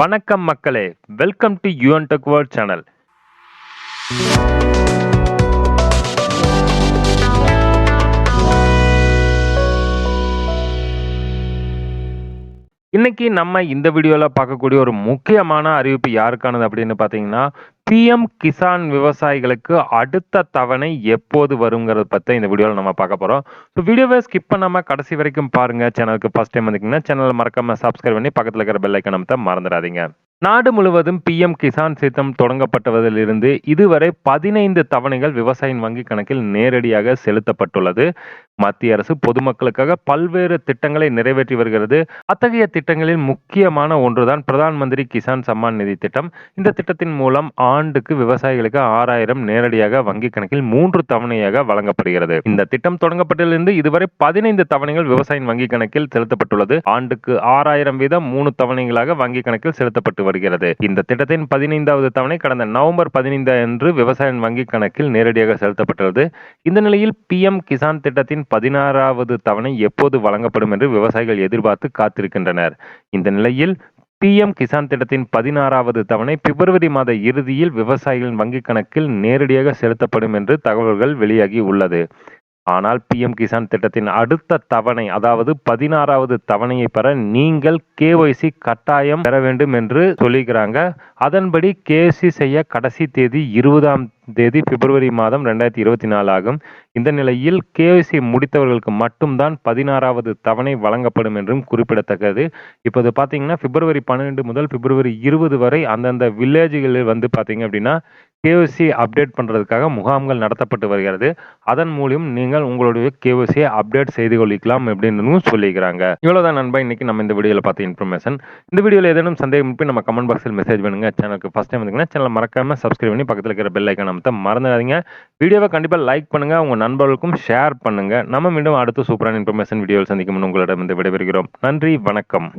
வணக்கம் மக்களே. Welcome to UN tech world channel இன்னைக்கு நம்ம இந்த வீடியோவில் பார்க்கக்கூடிய ஒரு முக்கியமான அறிவிப்பு யாருக்கானது அப்படின்னு பார்த்தீங்கன்னா பிஎம் கிசான் விவசாயிகளுக்கு அடுத்த தவணை எப்போது வருங்கிறத பற்றி இந்த வீடியோவில் நம்ம பார்க்க போகிறோம் ஸோ வீடியோவை ஸ்கிப் பண்ணாமல் கடைசி வரைக்கும் பாருங்கள் சேனலுக்கு ஃபஸ்ட் டைம் வந்தீங்கன்னா சேனலை மறக்காமல் சப்ஸ்கிரைப் பண்ணி பக்கத்தில் இருக்கிற பெல் ஐக்கன் அமைத்த மறந்துடாதீங்க. நாடு முழுவதும் பிஎம் கிசான் திட்டம் தொடங்கப்பட்டதிலிருந்து இதுவரை பதினைந்து தவணைகள் விவசாயியின் வங்கி கணக்கில் நேரடியாக செலுத்தப்பட்டுள்ளது. மத்திய அரசு பொதுமக்களுக்காக பல்வேறு திட்டங்களை நிறைவேற்றி வருகிறது. அத்தகைய திட்டங்களில் முக்கியமான ஒன்றுதான் பிரதான் மந்திரி கிசான் சம்மான் நிதி திட்டம். இந்த திட்டத்தின் மூலம் ஆண்டுக்கு விவசாயிகளுக்கு ஆறாயிரம் நேரடியாக வங்கி கணக்கில் மூன்று தவணையாக வழங்கப்படுகிறது. இந்த திட்டம் தொடங்கப்பட்டதிலிருந்து இதுவரை பதினைந்து தவணைகள் விவசாயியின் வங்கி கணக்கில் செலுத்தப்பட்டுள்ளது. ஆண்டுக்கு ஆறாயிரம் வீதம் மூணு தவணைகளாக வங்கி கணக்கில் செலுத்தப்பட்டு வருகிறது. இந்த திட்டத்தின் பதினைந்தாவது தவணை கடந்த நவம்பர் பதினைந்து அன்று விவசாயியின் வங்கி கணக்கில் நேரடியாக செலுத்தப்பட்டுள்ளது. இந்த நிலையில் பிஎம் கிசான் திட்டத்தின் பதினாறாவது தவணை எப்போது வழங்கப்படும் என்று விவசாயிகள் எதிர்பார்த்து காத்திருக்கின்றனர். இந்த நிலையில் பிஎம் கிசான் திட்டத்தின் பதினாறாவது தவணை பிப்ரவரி மாத இறுதியில் விவசாயிகளின் வங்கிக் கணக்கில் நேரடியாக செலுத்தப்படும் என்று தகவல்கள் வெளியாகி உள்ளது. ஆனால் பிஎம் கிசான் திட்டத்தின் அடுத்த தவணை அதாவது பதினாறாவது தவணையை பெற நீங்கள் கேஒய்சி கட்டாயம் பெற வேண்டும் என்று சொல்லிக்கிறாங்க. அதன்படி கேசி செய்ய கடைசி தேதி இருபதாம் தேதி பிப்ரவரி மாதம் ரெண்டாயிரத்தி இருபத்தி நாலு ஆகும். இந்த நிலையில் கேஒய்சி முடித்தவர்களுக்கு மட்டும்தான் பதினாறாவது தவணை வழங்கப்படும் என்றும் குறிப்பிடத்தக்கது. இப்போது பார்த்தீங்கன்னா பிப்ரவரி பன்னிரெண்டு முதல் பிப்ரவரி இருபது வரை அந்தந்த வில்லேஜுகளில் வந்து பார்த்தீங்க அப்படின்னா கேஓசி அப்டேட் பண்ணுறதுக்காக முகாம்கள் நடத்தப்பட்டு வருகிறது. அதன் மூலியம் நீங்கள் உங்களுடைய கேஓசியை அப்டேட் செய்து கொள்ளிக்கலாம் அப்படின்னு சொல்லிக்கிறாங்க. இவ்வளோதான் நண்பா இன்னைக்கு நம்ம இந்த வீடியோவில் பார்த்த இன்ஃபர்மேஷன் இந்த வீடியோவில் ஏதேனும் சந்தேகம் இருப்பின் நம்ம கமெண்ட் பாக்ஸில் மெசேஜ் பண்ணுங்க. சேனலுக்கு ஃபஸ்ட் டைம் வந்தீங்கன்னா சேனல் மறக்காம சப்ஸ்கிரைப் பண்ணி பக்கத்தில் இருக்கிற பெல் ஐக்கான அமைத்த மறந்துடாதீங்க. வீடியோவை கண்டிப்பாக லைக் பண்ணுங்க. உங்கள் நண்பர்களுக்கும் ஷேர் பண்ணுங்க. நம்ம மீண்டும் அடுத்த சூப்பரான இன்ஃபர்மேஷன் வீடியோவில் சந்திக்கும் உங்களிடம் இந்த விடைபெறுகிறோம். நன்றி வணக்கம்.